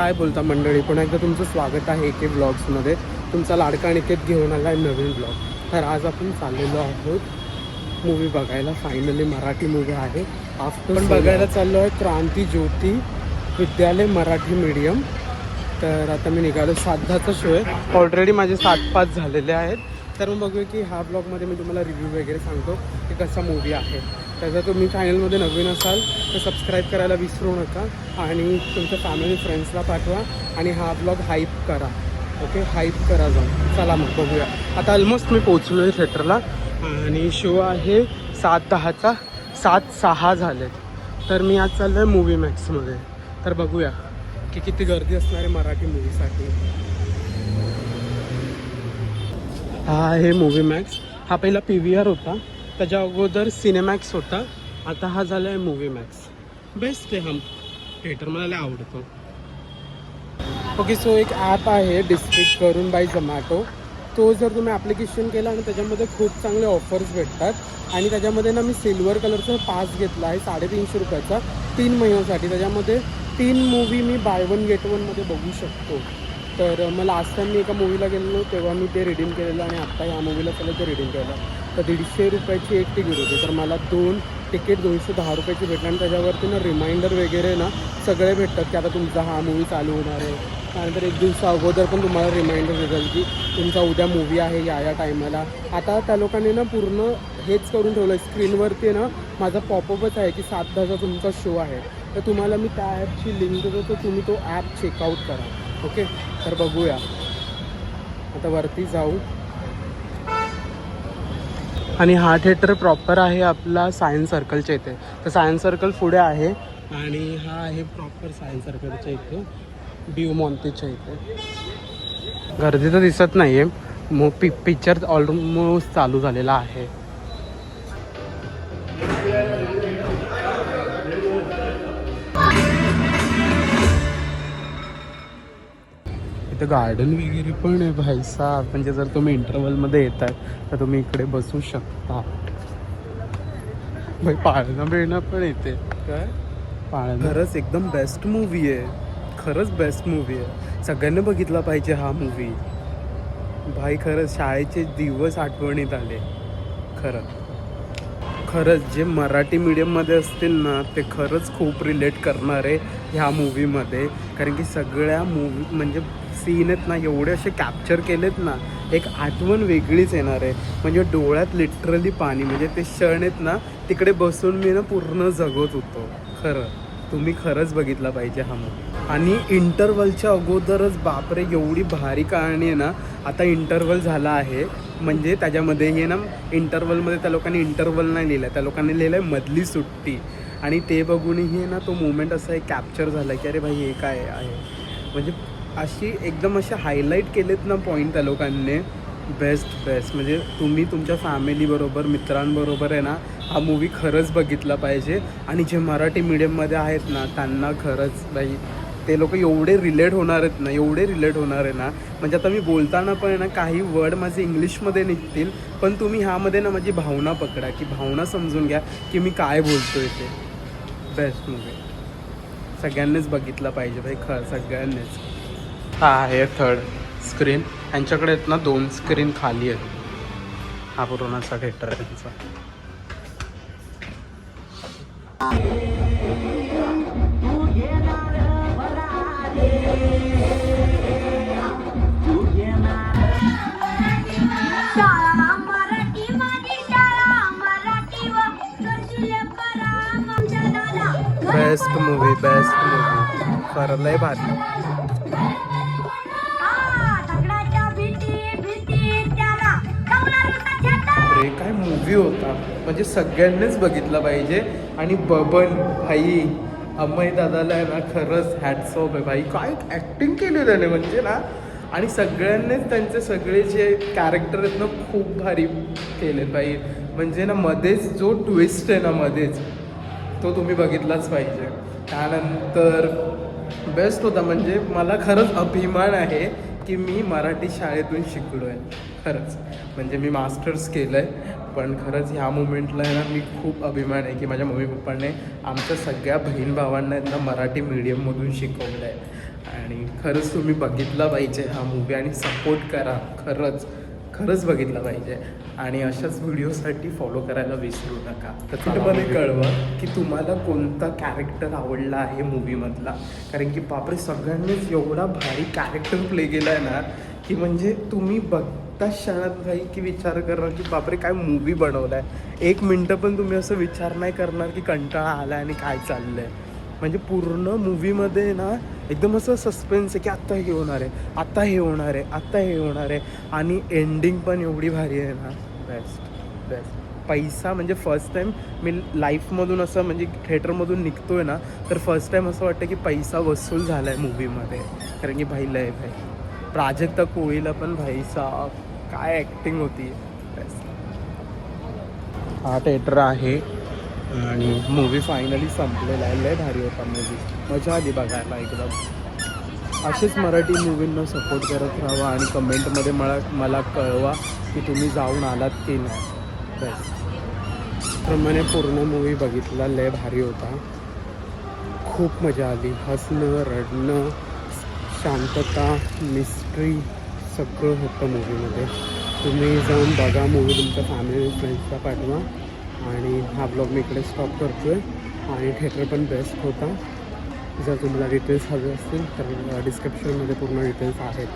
काय बोलता मंडळी? पुन्हा एकदा तुमचं स्वागत आहे एके ब्लॉग्समध्ये. तुमचा लाडका अनिकेत घेऊन आला आहे नवीन ब्लॉग. तर आज आपण चाललेलो आहोत मूवी बघायला. फायनली मराठी मूवी आहे. आफ्टर पण बघायला चाललो आहे क्रांती ज्योती विद्यालय मराठी मीडियम तर आता मी निघालो. साधाचा शो आहे. ऑलरेडी माझे सात पाच झालेले आहेत. तर मग बघूया की ह्या ब्लॉगमध्ये मी तुम्हाला रिव्ह्यू वगैरे सांगतो की कसा मूवी आहे. तर जर तुम्ही चॅनलमध्ये नवीन असाल तर सबस्क्राईब करायला विसरू नका आणि तुमच्या फॅमिली फ्रेंड्सला पाठवा आणि हा ब्लॉग हाईप करा. ओके हाईप करा जाऊन. चला मग बघूया. आता ऑलमोस्ट मी पोचलो आहे थिएटरला आणि शो आहे सात दहाचा. सात सहा झाले. तर मी आज चाललो आहे मूवी मॅक्समध्ये तर बघूया की किती गर्दी असणार आहे मराठी मूवीसाठी हा आहे मूवी मॅक्स हा पहिला पी व्ही आर होता. त्याच्या अगोदर सिनेमॅक्स होता. आता हा झाला आहे मूवी मॅक्स बेस्ट आहे हा. थिएटर मला लय आवडतो. ओके सो एक ॲप आहे डिस्ट्रिक्ट करून बाय झोमॅटो तो जर तुम्ही ॲप्लिकेशन केला आणि त्याच्यामध्ये खूप चांगले ऑफर्स भेटतात. आणि त्याच्यामध्ये ना मी सिल्वर कलरचा पास घेतला आहे साडेतीनशे रुपयाचा. तीन महिन्यासाठी. त्याच्यामध्ये तीन मूवी मी बाय वन गेट वनमध्ये बघू शकतो. तर मग लास्ट टाइम मी एका मूवीला गेलेलो तेव्हा मी ते रिडीम केलेलं आणि आत्ता या मूवीला चाललं ते रिडीम केलं तर दीडशे रुपयाची एक तिकीट होती. तर मला दोन तिकीट दोनशे दहा रुपयाची भेटली आणि त्याच्यावरती ना रिमाइंडर वगैरे ना सगळे भेटतात की आता तुमचा हा मूवी चालू होणार आहे. त्यानंतर एक दिवसा अगोदर पण तुम्हाला रिमाइंडर भेटेल की तुमचा उद्या मूवी आहे या या टायमाला आता त्या लोकांनी ना पूर्ण हेच करून ठेवलं स्क्रीनवरती ना माझा पॉपअपच आहे की सात दहाचा तुमचा शो आहे. तर तुम्हाला मी त्या ॲपची लिंक देतो तर तुम्ही तो ॲप चेकआउट करा. ओके तर बघूया. आता वरती जाऊ. आणि हा थिएटर प्रॉपर आहे आपला सायन्स सर्कलच्या इथे. तर सायन्स सर्कल पुढे आहे आणि हा आहे प्रॉपर सायन्स सर्कलच्या इथे ड्यू मॉन्तीच्या इथे. गर्दी तर दिसत नाही आहे मग पि पिक्चर ऑलमोस्ट चालू झालेला आहे. इथं गार्डन वगैरे पण आहे भाईसा. म्हणजे जर तुम्ही इंटरवलमध्ये येत आहे तर तुम्ही इकडे बसू शकता. भाई पाळणं बिळणं पण येते. काय? पाळणं. खरंच एकदम बेस्ट मूवी आहे. खरंच बेस्ट मूवी आहे. सगळ्यांनी बघितला पाहिजे हा मूवी भाई खरंच शाळेचे दिवस आठवणीत आले. खरं. खरंच जे मराठी मीडियममध्ये असतील ना ते खरंच खूप रिलेट करणार आहे ह्या मूवीमध्ये कारण की सगळ्या मूवी म्हणजे सीन आहेत ना एवढे असे कॅप्चर केलेत ना एक आठवण वेगळीच येणार आहे. म्हणजे डोळ्यात लिटरली पाणी म्हणजे ते क्षण आहेत ना तिकडे बसून मी ना पूर्ण जगत होतो. खरं. तुम्ही खरंच बघितला पाहिजे हा मूवी आणि इंटरवलच्या अगोदरच बापरे एवढी भारी कहाणी आहे ना आता इंटरवल झाला आहे. म्हणजे त्याच्यामध्ये हे ना इंटरवलमध्ये त्या लोकांनी इंटरवल नाही लिहिलं त्या लोकांनी लिहिलं आहे मधली सुट्टी. आणि ते बघूनही ना तो मुमेंट असा एक कॅप्चर झाला की अरे भाई हे काय आहे? म्हणजे अशी एकदम असे हायलाईट केलेत ना पॉईंट त्या लोकांनी. बेस्ट बेस्ट म्हणजे तुम्ही तुमच्या फॅमिलीबरोबर मित्रांबरोबर आहे ना हा मूवी खरंच बघितला पाहिजे. आणि जे मराठी मीडियममध्ये आहेत ना त्यांना खरंच बाई ते लोक एवढे रिलेट होणार आहेत ना एवढे रिलेट होणार आहे ना. म्हणजे आता मी बोलताना पण ना काही वर्ड माझे इंग्लिशमध्ये निघतील पण तुम्ही ह्यामध्ये ना माझी भावना पकडा की भावना समजून घ्या की मी काय बोलतोय ते. बेस्ट मूवी सगळ्यांनीच बघितला पाहिजे भाई खरं सगळ्यांनीच. हा आहे थर्ड स्क्रीन यांच्याकडे आहेत ना दोन स्क्रीन खाली आहेत. हा पुरवण्याचा थिएटर आहे त्यांचा. बेस्ट मूवी बेस्ट मूवी खरं लय भारी. काय मूवी होता? म्हणजे सगळ्यांनीच बघितला पाहिजे. आणि बबन भाई अमय दादाला आहे ना खरंच हॅटसॉप आहे भाई. काय ॲक्टिंग केली त्याने म्हणजे ना? आणि सगळ्यांनीच त्यांचे सगळे जे कॅरेक्टर आहेत ना खूप भारी केले भाई. म्हणजे ना मध्येच जो ट्विस्ट आहे ना मध्येच तो तुम्ही बघितलाच पाहिजे. त्यानंतर बेस्ट होता म्हणजे मला खरंच अभिमान आहे. की मी मराठी शाळेतून शिकलो आहे खरंच. म्हणजे मी मास्टर्स केलं आहे पण खरंच ह्या मुमेंटला आहे ना मी खूप अभिमान आहे की माझ्या मम्मी पप्पाने आमच्या सगळ्या बहीण भावांना ना मराठी मीडियममधून शिकवलं आहे आणि खरंच तुम्ही बघितला पाहिजे हा मूवी आणि सपोर्ट करा. खरंच. खरंच बघितला पाहिजे. आणि अशाच व्हिडिओसाठी फॉलो करायला विसरू नका. मला कळवा की तुम्हाला कोणता कॅरेक्टर आवडला आहे मूवीमधला कारण की बापरे सगळ्यांनीच एवढा भारी कॅरेक्टर प्ले केला आहे ना की म्हणजे तुम्ही बघता क्षणात भाई की विचार करणार की बापरे काय मूवी बनवला आहे एक मिनटं पण तुम्ही असं विचार नाही करणार की कंटाळा आला आणि काय चाललंय. म्हणजे पूर्ण मूवीमध्ये ना एकदम असं सस्पेन्स आहे की आत्ता हे होणार आहे आत्ता हे होणार आहे आत्ता हे होणार आहे. आणि एंडिंग पण एवढी भारी आहे ना. बेस्ट बेस्ट पैसा म्हणजे फर्स्ट टाईम मी लाईफमधून असं म्हणजे थिएटरमधून निघतोय ना तर फर्स्ट टाईम असं वाटतं की पैसा वसूल झाला आहे मूवीमध्ये कारण की भाई लय भाई. प्राजक्ता कोळीला पण भाईसा काय ॲक्टिंग होती. बेस्ट हा थिएटर आहे. आणि मूवी फायनली संपलेला आहे. लय भारी होता मूवी मजा आली बघायला एकदम. असेच मराठी मूवींना सपोर्ट करत राहा आणि कमेंटमध्ये मला मला कळवा की तुम्ही जाऊन आलात की नाही. बस प्रमाणे पूर्ण मूवी बघितला लय भारी होता. खूप मजा आली. हसणं रडणं शांतता मिस्ट्री सगळं होतं मूवीमध्ये तुम्ही जाऊन बघा मूवी तुमच्या फॅमिली फ्रेंड्सला पाठवा. आणि हा ब्लॉग मी इकडे स्टॉप करतो आहे आणि थिएटर पण बेस्ट होता. जर तुम्हाला डिटेल्स हवे असतील तर डिस्क्रिप्शनमध्ये पूर्ण डिटेल्स आहेत.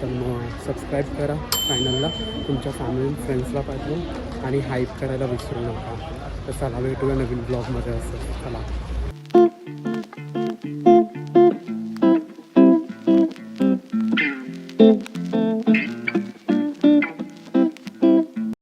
तर मग सबस्क्राईब करा चॅनलला तुमच्या फॅमिली फ्रेंड्सला पाठवून. आणि हाईप करायला विसरू नका. तर चला भेटूया नवीन ब्लॉगमध्ये असं. चला.